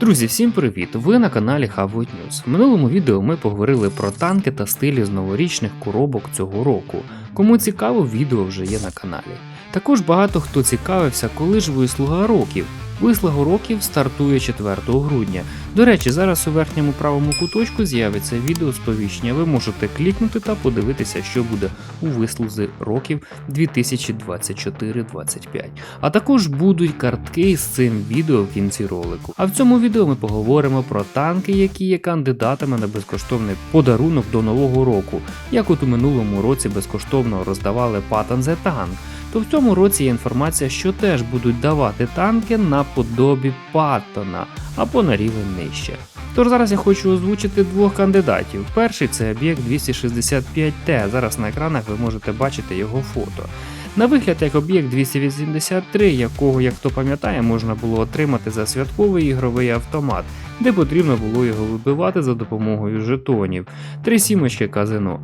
Друзі, всім привіт! Ви на каналі Havwood News. В минулому відео ми поговорили про танки та стилі з новорічних коробок цього року. Кому цікаво, відео вже є на каналі. Також багато хто цікавився, коли ж ви слуга років. Вислуга років стартує 4 грудня. До речі, зараз у верхньому правому куточку з'явиться відео сповіщення. Ви можете клікнути та подивитися, що буде у вислузі років 2024-25. А також будуть картки з цим відео в кінці ролику. А в цьому відео ми поговоримо про танки, які є кандидатами на безкоштовний подарунок до нового року, як от у минулому році безкоштовно роздавали Патан The Tank, то в цьому році є інформація, що теж будуть давати танки на подобі Паттона або на рівень нижче. Тож зараз я хочу озвучити двох кандидатів. Перший це об'єкт 265Т. Зараз на екранах ви можете бачити його фото. На вигляд як об'єкт 283, якого, як хто пам'ятає, можна було отримати за святковий ігровий автомат, де потрібно було його вибивати за допомогою жетонів. Три сімочки казино.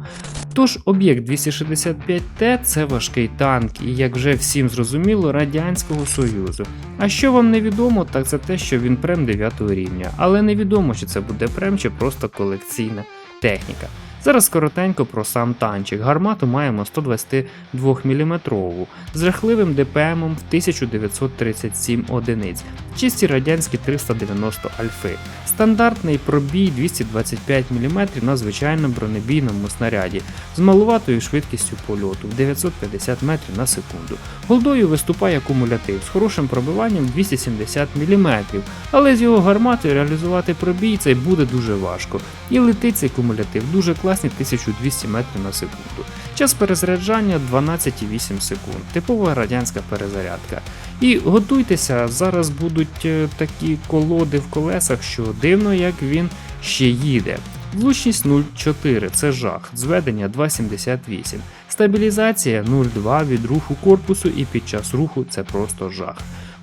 Тож об'єкт 265Т це важкий танк, і як вже всім зрозуміло, Радянського Союзу. А що вам невідомо, так це те, що він прем 9 рівня, але невідомо, чи це буде прем чи просто колекційна техніка. Зараз коротенько про сам танчик. Гармату маємо 122 мм з жахливим ДПМ в 1937 одиниць, чисті радянські 390 альфи. Стандартний пробій 225 мм на звичайному бронебійному снаряді з малуватою швидкістю польоту в 950 метрів на секунду. Голдою виступає кумулятив з хорошим пробиванням 270 мм, але з його гарматою реалізувати пробій цей буде дуже важко. І летить цей кумулятив дуже класний 1200 метрів на секунду. Час перезаряджання 12,8 секунд, типова радянська перезарядка. І готуйтеся, зараз будуть е, такі колоди в колесах, що дивно, як він ще їде. Влучність 0,4 це жах, зведення 2,78, стабілізація 0,2 від руху корпусу і під час руху це просто жах.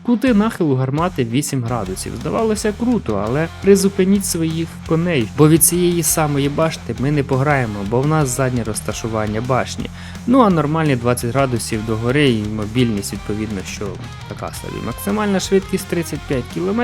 Кути нахилу гармати 8 градусів. Здавалося круто, але призупиніть своїх коней, бо від цієї самої башти ми не пограємо, бо в нас заднє розташування башні. Ну а нормальні 20 градусів догори і мобільність, відповідно, що така собі. Максимальна швидкість 35 км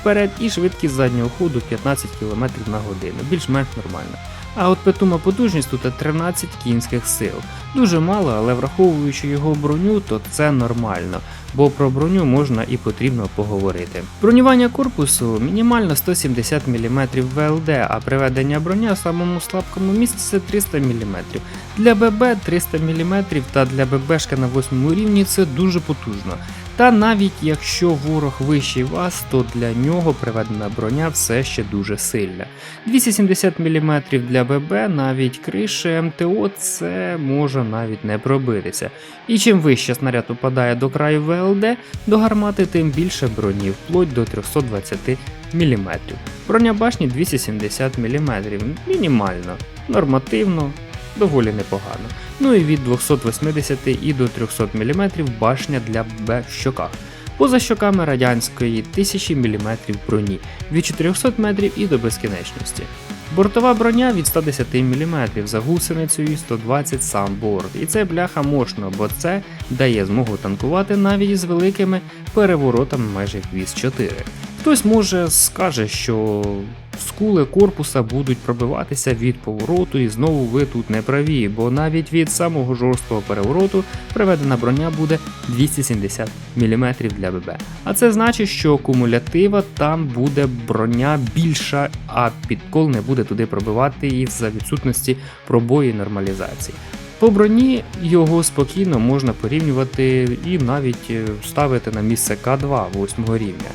вперед і швидкість заднього ходу 15 км на годину, більш-менш нормально. А от питома потужність тут 13 кінських сил. Дуже мало, але враховуючи його броню, то це нормально, бо про броню можна і потрібно поговорити. Бронювання корпусу мінімально 170 мм ВЛД, а приведення броня в самому слабкому місці це 300 мм. Для ББ 300 мм та для ББшка на 8 рівні це дуже потужно. Та навіть якщо ворог вищий вас, то для нього приведена броня все ще дуже сильна. 270 мм для ББ, навіть криші МТО, це може навіть не пробитися. І чим вище снаряд попадає до краю ВЛД, до гармати, тим більше броні, вплоть до 320 мм. Броня башні 270 мм, мінімально, нормативно, доволі непогано. Ну і від 280 і до 300 мм башня для Б в щоках. Поза щоками радянської 1000 мм броні від 400 метрів і до безкінечності. Бортова броня від 110 мм за гусеницею і 120 сам борт. І це бляха мощно, бо це дає змогу танкувати навіть з великими переворотами майже віз 4. Хтось може скаже, що скули корпуса будуть пробиватися від повороту, і знову ви тут не праві, бо навіть від самого жорсткого перевороту приведена броня буде 270 мм для ББ. А це значить, що кумулятива там буде броня більша, а підкол не буде туди пробивати із-за відсутності пробої нормалізації. По броні його спокійно можна порівнювати і навіть е, ставити на місце К2 8 рівня.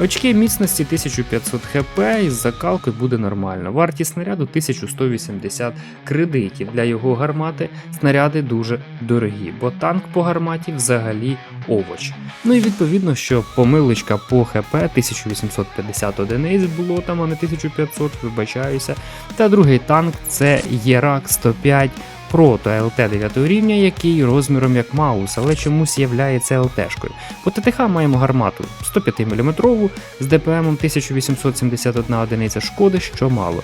Очки міцності 1500 хп із закалкою буде нормально. Вартість снаряду 1180 кредитів. Для його гармати снаряди дуже дорогі, бо танк по гарматі взагалі овоч. Ну і відповідно, що помилочка по ХП 1850 одиниць було там, а не 1500, вибачаюся. Та другий танк це Єрак 105 Прото LT 9 рівня, який розміром як Маус, але чомусь являється ЛТшкою. По ТТХ маємо гармату 105 мм з ДПМ 1871 одиниця шкоди, що мало.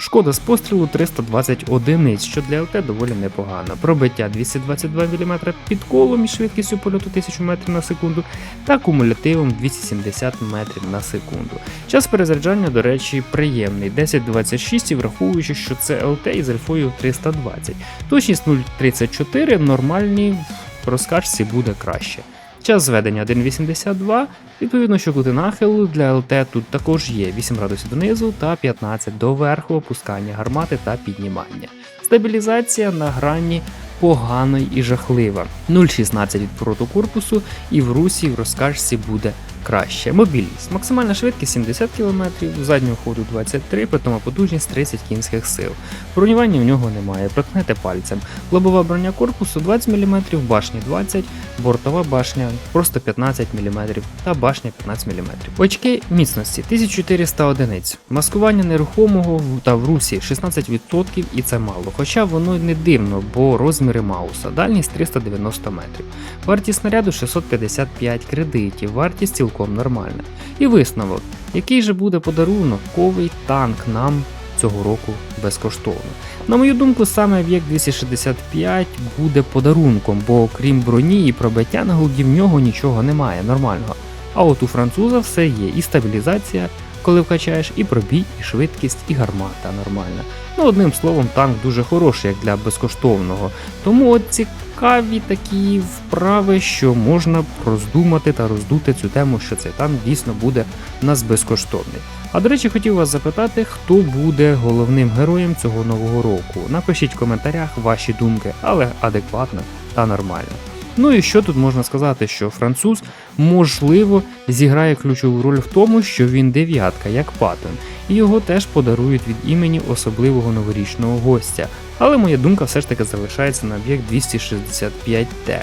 Шкода з пострілу 320 одиниць, що для ЛТ доволі непогано. Пробиття 222 мм під колом із швидкістю польоту 1000 метрів на секунду та кумулятивом 270 метрів на секунду. Час перезаряджання, до речі, приємний 10-26 і враховуючи, що це ЛТ із альфою 320. Точність 0,34 нормальні в розкачці буде краще. Час зведення 1,82, відповідно, що кути нахилу для ЛТ тут також є 8 градусів донизу та 15 до верху опускання гармати та піднімання. Стабілізація на грані погана і жахлива. 0,16 від корпусу і в русі в розкажці буде краще. Мобільність. Максимальна швидкість 70 км, заднього ходу 23, питома потужність 30 кінських сил. Бронювання в нього немає, проткнете пальцем. Лобова броня корпусу 20 мм, башні 20, бортова башня просто 15 мм та башня 15 мм. Очки міцності 1400 одиниць. Маскування нерухомого та в русі 16% і це мало. Хоча воно не дивно, бо розміри Мауса, дальність 390 метрів. Вартість снаряду 655 кредитів, вартість цілком нормальна. І висновок, який же буде подарунок, ковий танк нам цього року безкоштовно. На мою думку, саме об'єкт 265 буде подарунком, бо окрім броні і пробиття на голді в нього нічого немає нормального. А от у француза все є і стабілізація, коли вкачаєш, і пробій, і швидкість, і гармата нормальна. Ну, одним словом, танк дуже хороший, як для безкоштовного. Тому от цікаві такі вправи, що можна роздумати та роздути цю тему, що цей танк дійсно буде у нас безкоштовний. А до речі, хотів вас запитати, хто буде головним героєм цього нового року. Напишіть в коментарях ваші думки, але адекватно та нормально. Ну і що тут можна сказати, що француз можливо зіграє ключову роль в тому, що він дев'ятка, як Паттон, і його теж подарують від імені особливого новорічного гостя. Але моя думка все ж таки залишається на об'єкт 265Т.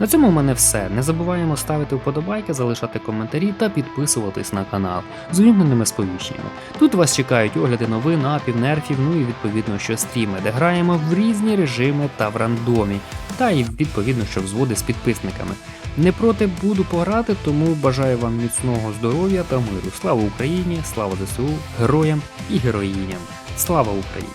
На цьому в мене все. Не забуваємо ставити вподобайки, залишати коментарі та підписуватись на канал з увімкненими сповіщеннями. Тут вас чекають огляди новин, апів, нерфів, ну і відповідно, що стріми, де граємо в різні режими та в рандомі, та і відповідно, що взводи з підписниками. Не проти буду пограти, тому бажаю вам міцного здоров'я та миру. Слава Україні, слава ЗСУ, героям і героїням. Слава Україні!